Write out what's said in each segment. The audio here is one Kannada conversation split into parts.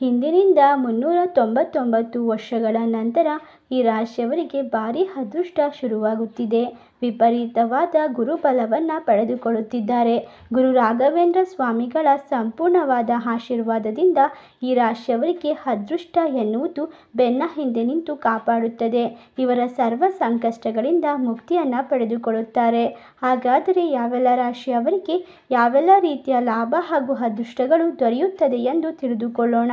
ಹಿಂದಿನಿಂದ ಮುನ್ನೂರ ತೊಂಬತ್ತೊಂಬತ್ತು ವರ್ಷಗಳ ನಂತರ ಈ ರಾಶಿಯವರಿಗೆ ಭಾರಿ ಅದೃಷ್ಟ ಶುರುವಾಗುತ್ತಿದೆ. ವಿಪರೀತವಾದ ಗುರುಬಲವನ್ನು ಪಡೆದುಕೊಳ್ಳುತ್ತಿದ್ದಾರೆ. ಗುರು ರಾಘವೇಂದ್ರ ಸ್ವಾಮಿಗಳ ಸಂಪೂರ್ಣವಾದ ಆಶೀರ್ವಾದದಿಂದ ಈ ರಾಶಿಯವರಿಗೆ ಅದೃಷ್ಟ ಎನ್ನುವುದು ಬೆನ್ನ ಹಿಂದೆ ನಿಂತು ಕಾಪಾಡುತ್ತದೆ. ಇವರ ಸರ್ವ ಸಂಕಷ್ಟಗಳಿಂದ ಮುಕ್ತಿಯನ್ನು ಪಡೆದುಕೊಳ್ಳುತ್ತಾರೆ. ಹಾಗಾದರೆ ಯಾವೆಲ್ಲ ರಾಶಿಯವರಿಗೆ ಯಾವೆಲ್ಲ ರೀತಿಯ ಲಾಭ ಹಾಗೂ ಅದೃಷ್ಟಗಳು ದೊರೆಯುತ್ತದೆ ಎಂದು ತಿಳಿದುಕೊಳ್ಳೋಣ.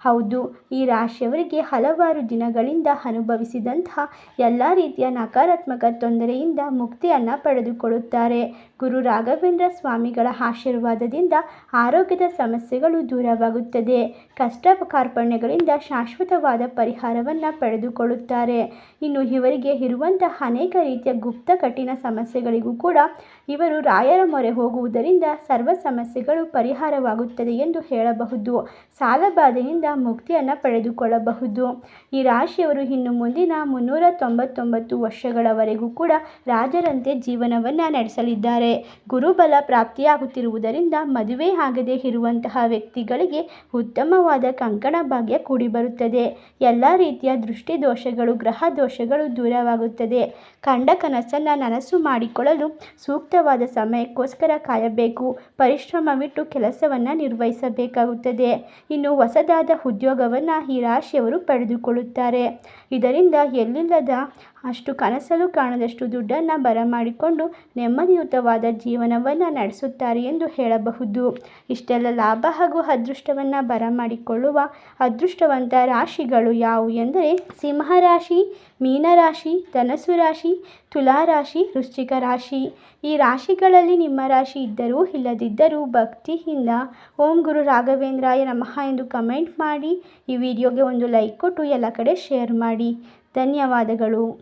ಹೌದು, ಈ ರಾಶಿಯವರಿಗೆ ಹಲವಾರು ದಿನಗಳಿಂದ ಅನುಭವಿಸಿದಂತಹ ಎಲ್ಲ ರೀತಿಯ ನಕಾರಾತ್ಮಕ ತೊಂದರೆಯಿಂದ ಮುಕ್ತಿಯನ್ನು ಪಡೆದುಕೊಳ್ಳುತ್ತಾರೆ. ಗುರು ರಾಘವೇಂದ್ರ ಸ್ವಾಮಿಗಳ ಆಶೀರ್ವಾದದಿಂದ ಆರೋಗ್ಯದ ಸಮಸ್ಯೆಗಳು ದೂರವಾಗುತ್ತದೆ. ಕಷ್ಟ ಕಾರ್ಪಣ್ಯಗಳಿಂದ ಶಾಶ್ವತವಾದ ಪರಿಹಾರವನ್ನು ಪಡೆದುಕೊಳ್ಳುತ್ತಾರೆ. ಇನ್ನು ಇವರಿಗೆ ಇರುವಂತಹ ಅನೇಕ ರೀತಿಯ ಗುಪ್ತ ಕಠಿಣ ಸಮಸ್ಯೆಗಳಿಗೂ ಕೂಡ ಇವರು ರಾಯರ ಮೊರೆ ಹೋಗುವುದರಿಂದ ಸರ್ವ ಸಮಸ್ಯೆಗಳು ಪರಿಹಾರವಾಗುತ್ತದೆ ಎಂದು ಹೇಳಬಹುದು. ಸಾಲಬಾಧೆಯಿಂದ ಮುಕ್ತಿಯನ್ನು ಪಡೆದುಕೊಳ್ಳಬಹುದು. ಈ ರಾಶಿಯವರು ಇನ್ನು ಮುಂದಿನ ಮುನ್ನೂರ ತೊಂಬತ್ತೊಂಬತ್ತು ವರ್ಷಗಳವರೆಗೂ ಕೂಡ ರಾಜರಂತೆ ಜೀವನವನ್ನು ನಡೆಸಲಿದ್ದಾರೆ. ಗುರುಬಲ ಪ್ರಾಪ್ತಿಯಾಗುತ್ತಿರುವುದರಿಂದ ಮದುವೆ ಆಗದೆ ಇರುವಂತಹ ವ್ಯಕ್ತಿಗಳಿಗೆ ಉತ್ತಮವಾದ ಕಂಕಣ ಭಾಗ್ಯ ಕೂಡಿಬರುತ್ತದೆ. ಎಲ್ಲ ರೀತಿಯ ದೃಷ್ಟಿ ದೋಷಗಳು ಗ್ರಹ ದೋಷಗಳು ದೂರವಾಗುತ್ತದೆ. ಕಂಡ ಕನಸನ್ನು ನನಸು ಮಾಡಿಕೊಳ್ಳಲು ಸೂಕ್ತವಾದ ಸಮಯಕ್ಕೋಸ್ಕರ ಕಾಯಬೇಕು. ಪರಿಶ್ರಮವಿಟ್ಟು ಕೆಲಸವನ್ನು ನಿರ್ವಹಿಸಬೇಕಾಗುತ್ತದೆ. ಇನ್ನು ಹೊಸದಾದ ಉದ್ಯೋಗವನ್ನು ಈ ರಾಶಿಯವರು ಪಡೆದುಕೊಳ್ಳುತ್ತಾರೆ. ಇದರಿಂದ ಎಲ್ಲಿಲ್ಲದ ಅಷ್ಟು ಕನಸಲು ಕಾಣದಷ್ಟು ದುಡ್ಡನ್ನು ಬರಮಾಡಿಕೊಂಡು ನೆಮ್ಮದಿಯುತವಾದ ಜೀವನವನ್ನು ನಡೆಸುತ್ತಾರೆ ಎಂದು ಹೇಳಬಹುದು. ಇಷ್ಟೆಲ್ಲ ಲಾಭ ಹಾಗೂ ಅದೃಷ್ಟವನ್ನು ಬರಮಾಡಿಕೊಳ್ಳುವ ಅದೃಷ್ಟವಂತ ರಾಶಿಗಳು ಯಾವುವು ಎಂದರೆ ಸಿಂಹರಾಶಿ ಮೀನರಾಶಿ ಧನಸು ರಾಶಿ ತುಲಾರಾಶಿ ವೃಶ್ಚಿಕ ರಾಶಿ. ಈ ರಾಶಿಗಳಲ್ಲಿ ನಿಮ್ಮ ರಾಶಿ ಇದ್ದರೂ ಇಲ್ಲದಿದ್ದರೂ ಭಕ್ತಿಯಿಂದ ಓಂ ಗುರು ರಾಘವೇಂದ್ರಾಯ ನಮಃ ಎಂದು ಕಮೆಂಟ್ ಮಾಡಿ ಈ ವಿಡಿಯೋಗೆ ಒಂದು ಲೈಕ್ ಕೊಟ್ಟು ಎಲ್ಲ ಕಡೆ ಶೇರ್ ಮಾಡಿ. ಧನ್ಯವಾದಗಳು.